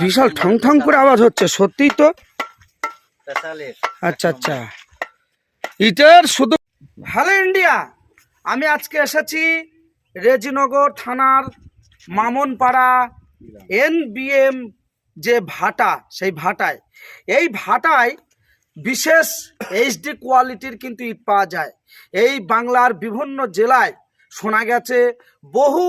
বিশাল ঠং ঠং করে আওয়াজ হচ্ছে সত্যিই তো? আচ্ছা আচ্ছা। ইটার শুধু হ্যালো ইন্ডিয়া। আমি আজকে এসেছি রেজিনগর থানার মামনপাড়া এনবিএম যে ভাটা সেই ভাটায়। এই ভাটায় বিশেষ এইচডি কোয়ালিটির কিন্তু ইট পাওয়া যায়। এই বাংলার বিভিন্ন জেলায় শোনা গেছে বহু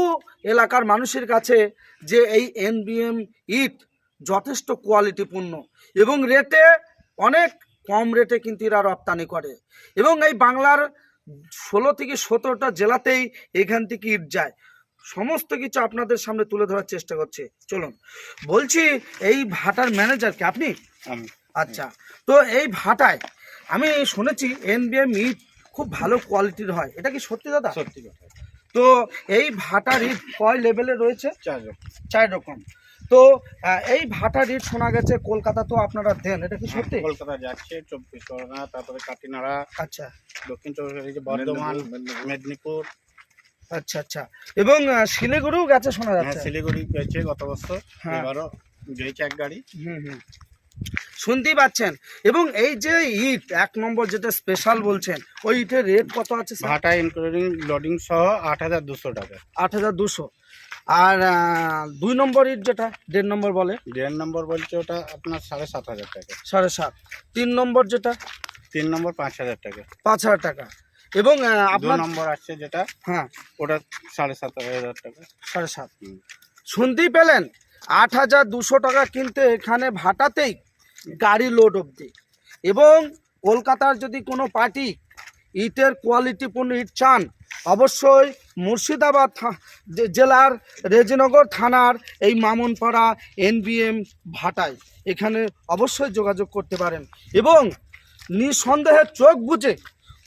এলাকার মানুষের কাছে যে এই এনবিএম ইট যথেষ্ট কোয়ালিটিপূর্ণ এবং রেটে অনেক কম রেটে কিন্তু এরা রপ্তানি করে। এবং এই বাংলার ষোলো থেকে সতেরোটা জেলাতেই এখান থেকে ইট যায়। সমস্ত কিছু আপনাদের সামনে তুলে ধরার চেষ্টা করছে। চলুন বলছি এই ভাটার ম্যানেজার ম্যানেজারকে আপনি? আচ্ছা তো এই ভাটায় আমি শুনেছি এনবিএম ইট খুব ভালো কোয়ালিটির হয়। এটা কি সত্যি দাদা? সত্যি কথা। তো এই ভাটার ইট কয় লেভেলে রয়েছে? চার রকম। চার রকম। তো এই ভাটা ইট শোনা গেছে কলকাতা তো আপনারা দেন এটা কি সত্যি? কলকাতা যাচ্ছে চব্বিশ পরগনা তারপরে কাটিনাড়া আচ্ছা। দক্ষিণ চব্বিশ বর্ধমান মেদিনীপুর। আচ্ছা আচ্ছা। এবং শিলিগুড়িও গেছে শোনা হ্যাঁ যাচ্ছে? শিলিগুড়ি গেছে গত বছর হ্যাঁ। এবারও গেছে এক গাড়ি। হুম হুম। শুনতেই পাচ্ছেন। এবং এই যে ইট এক নম্বর যেটা স্পেশাল বলছেন ওই ইটের রেট কত আছে স্যার ভাটা ইনক্লুডিং লোডিং সহ আট হাজার দুশো টাকা। আট হাজার দুশো। আর দুই নম্বর ইট যেটা দেড় নম্বর বলে? দেড় নম্বর বলছে ওটা আপনার সাড়ে সাত হাজার টাকা। সাড়ে সাত। তিন নম্বর যেটা? তিন নম্বর পাঁচ হাজার টাকা। পাঁচ হাজার টাকা। এবং আপনার নম্বর আসছে যেটা হ্যাঁ। ওটা সাড়ে সাত হাজার টাকা। সাড়ে সাত। শুনতেই পেলেন? আট হাজার দুশো টাকা কিনতে এখানে ভাটাতেই গাড়ি লোড অবধি। এবং কলকাতার যদি কোনো পার্টি ইটের কোয়ালিটিপূর্ণ ইট চান। অবশ্যই মুর্শিদাবাদ থা- জেলার রেজিনগর থানার এই মামনপাড়া এনবিএম ভাটায়। এখানে অবশ্যই যোগাযোগ করতে পারেন এবং নিঃসন্দেহে চোখ বুঝে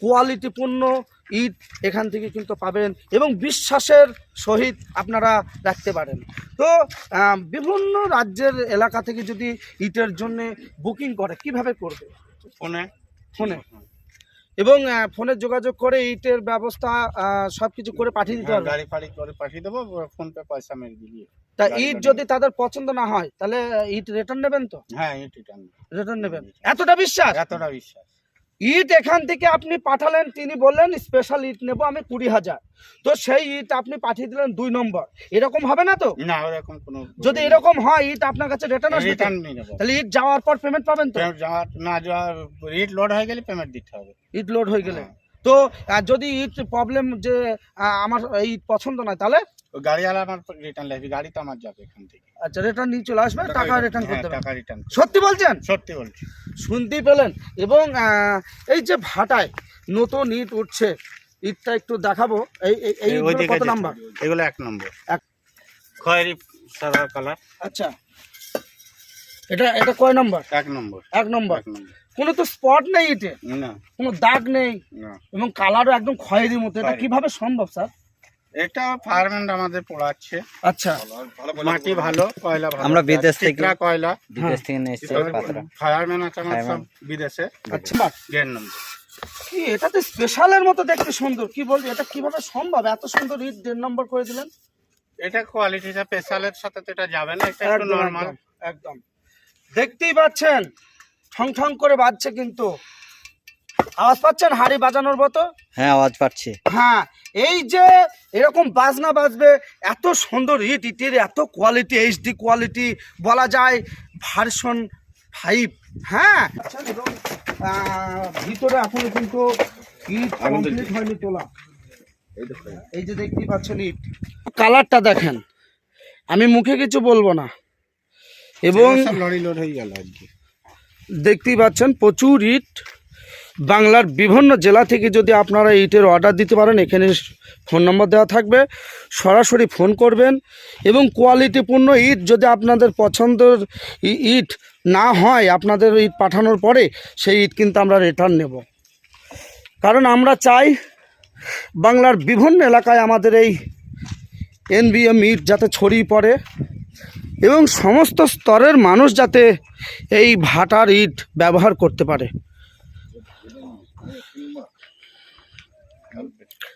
কোয়ালিটিপূর্ণ ইট এখান থেকে কিন্তু পাবেন এবং বিশ্বাসের সহিত আপনারা রাখতে পারেন। তো বিভিন্ন রাজ্যের এলাকা থেকে যদি ইটের জন্য বুকিং করে কীভাবে করবে? ফোনে। ফোনে। এবং ফোনের ফোনে যোগাযোগ করে ইটের ব্যবস্থা সব কিছু করে পাঠিয়ে দিতে হ্যাঁ, হবে। গাড়ি ফাড়ি করে পাঠিয়ে দেবো ফোন পে পয়সা মেরে দিয়ে তা ইট যদি তাদের পছন্দ না হয় তাহলে ইট রিটার্ন নেবেন তো? হ্যাঁ ইট রিটার্ন রিটার্ন নেবেন। এতটা বিশ্বাস? এতটা বিশ্বাস। ইট এখান থেকে আপনি পাঠালেন তিনি বললেন স্পেশাল ইট নেব আমি কুড়ি হাজার। তো সেই ইট আপনি পাঠিয়ে দিলেন দুই নম্বর। এরকম হবে না তো? না ওরকম কোনো যদি এরকম হয় ইট আপনার কাছে রিটার্ন আসবে রিটার্ন নিয়ে নেব। তাহলে ইট যাওয়ার পর পেমেন্ট পাবেন তো? যাওয়ার না যাওয়ার ইট লোড হয়ে গেলে পেমেন্ট দিতে হবে। ইট লোড হয়ে গেলে। হ্যাঁ। তো যদি ইট প্রবলেম যে আমার এই পছন্দ নয় তাহলে গাড়িওয়ালা আমার রিটার্ন লাগবে গাড়ি তো আমার যাবে এখান থেকে। আচ্ছা রিটার্ন নিয়ে চলে আসবে টাকা রিটার্ন হ্যাঁ, করতে টাকা রিটার্ন সত্যি বলছেন? সত্যি বলছি। শুনতেই পেলেন। এবং এই যে ভাটায় নতুন ইট উঠছে ইটটা একটু দেখাবো। এই এই- কত নাম্বার? এগুলো এক নম্বর। এক। খয়েরি সাদা কালার আচ্ছা। এটা এটা কয় নম্বর? এক নম্বর। এক নম্বর। কোনো তো স্পট নেই ইটে। না। কোনো দাগ নেই। এবং কালারও একদম খয়েরি মতো। এটা। কীভাবে সম্ভব স্যার এটা ফায়ারম্যান আমাদের পড়াচ্ছে। আচ্ছা। মাটি ভালো কয়লা ভালো। আমরা বিদেশ থেকে- কয়লা। বিদেশ থেকে নিয়ে এসছে পাত্রা ফায়ারম্যান আছে আমার সব বিদেশে। আচ্ছা। দেড় নম্বর। কি এটা তো স্পেশালের মতো দেখতে সুন্দর। কি বলবি এটা কীভাবে সম্ভব? এত সুন্দর ইট দেড় নম্বর করে দিলেন। এটা কোয়ালিটিটা স্পেশালের সাথে তো এটা যাবে না এটা একটু একদম, একদম। দেখতেই পাচ্ছেন ঠং ঠং করে বাজছে কিন্তু। আওয়াজ পাচ্ছেন হাড়ি বাজানোর মতো? হ্যাঁ আওয়াজ পাচ্ছি। হ্যাঁ এই যে এরকম বাজনা বাজবে এত সুন্দর ইট ইটের এত কোয়ালিটি এইচডি কোয়ালিটি বলা যায় ভার্সন ফাইভ হ্যাঁ? ভিতরে এখনও কিন্তু ইট কমপ্লিট হয়নি তোলা। এই যে দেখতেই পাচ্ছেন ইট কালারটা দেখেন। আমি মুখে কিছু বলব না। এবং দেখতেই পাচ্ছেন প্রচুর ইট বাংলার বিভিন্ন জেলা থেকে যদি আপনারা ইটের অর্ডার দিতে পারেন, এখানে ফোন নম্বর দেওয়া থাকবে। সরাসরি ফোন করবেন এবং কোয়ালিটিপূর্ণ ইট যদি আপনাদের পছন্দের ইট না হয়, আপনাদের ইট পাঠানোর পরে সেই ইট কিন্তু আমরা রিটার্ন নেব। কারণ আমরা চাই বাংলার বিভিন্ন এলাকায় আমাদের এই এনবিএম ইট যাতে ছড়িয়ে পড়ে এবং সমস্ত স্তরের মানুষ যাতে এই ভাটার ইট ব্যবহার করতে পারে ওইটা তিন নম্বর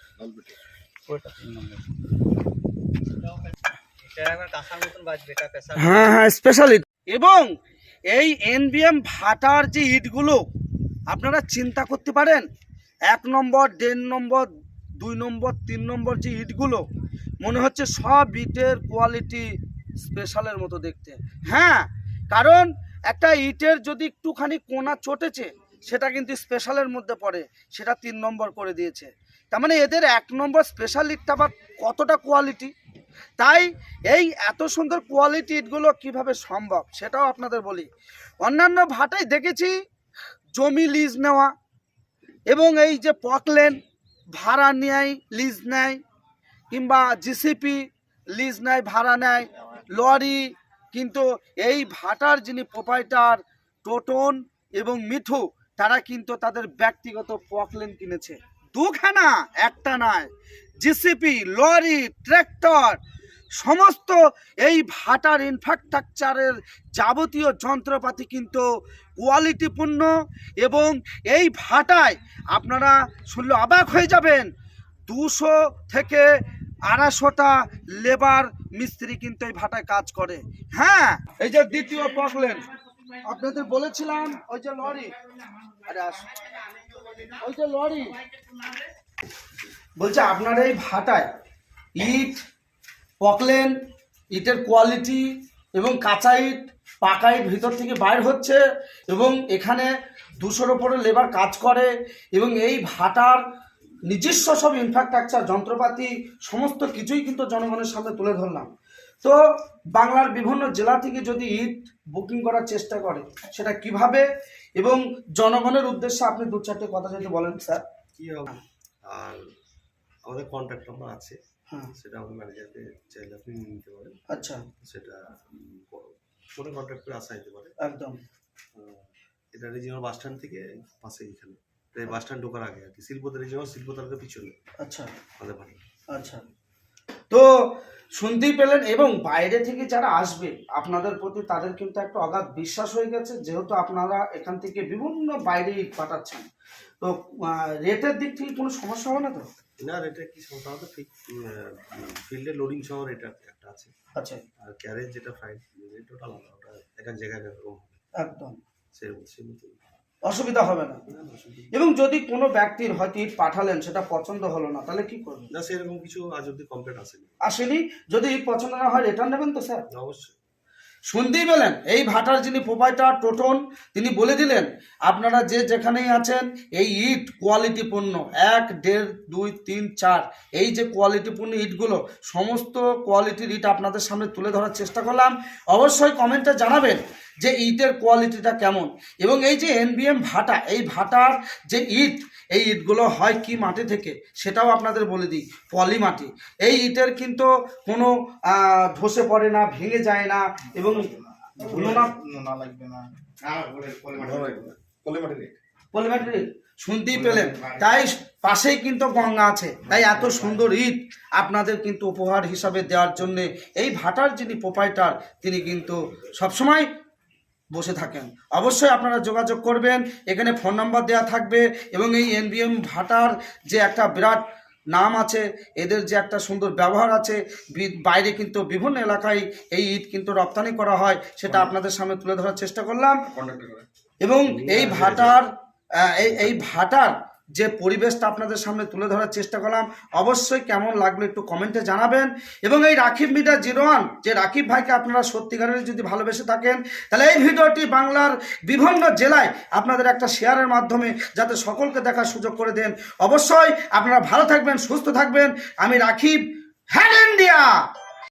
হ্যাঁ হ্যাঁ স্পেশাল এবং এই এনবিএম ভাটার যে ইটগুলো, আপনারা চিন্তা করতে পারেন, এক নম্বর, দেড় নম্বর, দুই নম্বর, তিন নম্বর যে ইটগুলো, মনে হচ্ছে সব ইটের কোয়ালিটি স্পেশালের মতো দেখতে। হ্যাঁ কারণ একটা ইটের যদি একটুখানি কোনা চটেছে, সেটা কিন্তু স্পেশালের মধ্যে পড়ে, সেটা তিন নম্বর করে দিয়েছে। তার মানে এদের এক নম্বর স্পেশাল ইটটা আবার কতটা কোয়ালিটি তাই এই এত সুন্দর কোয়ালিটি ইটগুলো কীভাবে সম্ভব সেটাও আপনাদের বলি। অন্যান্য ভাটায় দেখেছি জমি লিজ নেওয়া এবং এই যে পকলেন ভাড়া নেয় লিজ নেয়, কিংবা জিসিপি লিজ নেয়, ভাড়া নেয় লরি কিন্তু এই ভাটার যিনি প্রোপাইটার টোটন এবং মিঠু, তারা কিন্তু তাদের ব্যক্তিগত পকলেন কিনেছে। দুখানা একটা নয়। জিসিপি লরি ট্র্যাক্টর সমস্ত এই ভাটার ইনফ্রাস্ট্রাকচারের যাবতীয় যন্ত্রপাতি কিন্তু কোয়ালিটিপূর্ণ এবং এই ভাটায় আপনারা শুনলে অবাক হয়ে যাবেন দুশো থেকে আড়াইশোটা লেবার মিস্ত্রি কিন্তু এই ভাটায় কাজ করে। হ্যাঁ? এই যে দ্বিতীয় পকলেন আপনাদের বলেছিলাম ওই যে লরি বলছে আপনার এই ভাটায় ইট পকলেন ইটের কোয়ালিটি এবং কাঁচা ইট পাকা ইট ভিতর থেকে বাইর হচ্ছে এবং এখানে দুশোর ওপরে লেবার কাজ করে এবং এই ভাটার নিজস্ব সব ইনফ্রাস্ট্রাকচার যন্ত্রপাতি সমস্ত কিছুই কিন্তু জনগণের সামনে তুলে ধরলাম। তো বাংলার বিভিন্ন জেলা থেকে যদি ইট বুকিং করার চেষ্টা করে সেটা কীভাবে এবং জনগণের উদ্দেশ্যে আপনি দু চারটে কথা যদি বলেন স্যার। কি হবে? আর আমাদের কন্ট্যাক্ট নাম্বার আছে। হ্যাঁ। সেটা আমাদের ম্যানেজারকে চাইলে আপনি নিতে পারেন। আচ্ছা। সেটা ফোনে কন্ট্যাক্ট করে আসা যেতে পারে। একদম। এটা রিজিওনাল বাস স্ট্যান্ড থেকে পাশে এখানে। বাস স্ট্যান্ড ঢোকার আগে আর কি। শিল্পতে রিজিওনাল শিল্পতালকে পিছনে। আচ্ছা। আমাদের বাড়ি। আচ্ছা। তো শুনতেই পেলেন এবং বাইরে থেকে যারা আসবে আপনাদের প্রতি তাদের কিন্তু একটা অগাধ বিশ্বাস হয়ে গেছে যেহেতু আপনারা এখান থেকে বিভিন্ন বাইরে ইট পাঠাচ্ছেন। তো রেটের দিক থেকে কোনো সমস্যা হবে না তো? না এটা কি সমস্যা আমাদের ঠিক ফিল্ডে লোডিং সহ এটা একটা আছে। আচ্ছা। আর ক্যারেজ যেটা ফ্রাইড রেট আলাদা ওটা এক এক জায়গায় এক এক একদম। সেরকম সেরকম। অসুবিধা হবে না। এবং যদি কোনো ব্যক্তির হয়তো ইট পাঠালেন সেটা পছন্দ হলো না তাহলে কি করবেন? না সেরকম কিছু আজ অব্দি কমপ্লেন আসেনি। আসেনি? যদি ইট পছন্দ না হয় রিটার্ন নেবেন তো স্যার? অবশ্যই। শুনতেই পেলেন এই ভাটার যিনি প্রোপাইটার টোটন তিনি বলে দিলেন আপনারা যে যেখানেই আছেন এই ইট কোয়ালিটিপূর্ণ এক দেড় দুই তিন চার এই যে কোয়ালিটিপূর্ণ ইটগুলো সমস্ত কোয়ালিটির ইট আপনাদের সামনে তুলে ধরার চেষ্টা করলাম। অবশ্যই কমেন্টে জানাবেন। যে ইটের কোয়ালিটিটা কেমন। এবং এই যে এনবিএম ভাটা এই ভাটার যে ইট এই ইটগুলো হয় কি মাটি থেকে সেটাও আপনাদের বলে দিই পলি মাটি। এই ইটের কিন্তু কোনো ধসে পড়ে না ভেঙে যায় না এবং পলিমাটির ইট। শুনতেই পেলেন। তাই পাশেই কিন্তু গঙ্গা আছে। তাই এত সুন্দর ইট আপনাদের কিন্তু উপহার হিসাবে দেওয়ার জন্য এই ভাটার যিনি প্রোপাইটার তিনি কিন্তু সবসময় বসে থাকেন। অবশ্যই আপনারা যোগাযোগ করবেন। এখানে ফোন নাম্বার দেওয়া থাকবে এবং এই এনবিএম ভাটার যে একটা বিরাট নাম আছে এদের যে একটা সুন্দর ব্যবহার আছে বাইরে কিন্তু বিভিন্ন এলাকায় এই ঈদ কিন্তু রপ্তানি করা হয় সেটা আপনাদের সামনে তুলে ধরার চেষ্টা করলাম। এবং এই ভাটার এই এই ভাটার যে পরিবেশটা আপনাদের সামনে তুলে ধরার চেষ্টা করলাম, অবশ্যই কেমন লাগল একটু কমেন্টে জানাবেন। এবং এই রাকিব মিডিয়া জিরো যে রাকিব ভাইকে আপনারা সত্যিকারের যদি ভালোবেসে থাকেন, তাহলে এই ভিডিওটি বাংলার বিভিন্ন জেলায় আপনাদের একটা শেয়ারের মাধ্যমে যাতে সকলকে দেখার সুযোগ করে দেন। অবশ্যই আপনারা ভালো থাকবেন, সুস্থ থাকবেন। আমি রাকিব হ্যান ইন্ডিয়া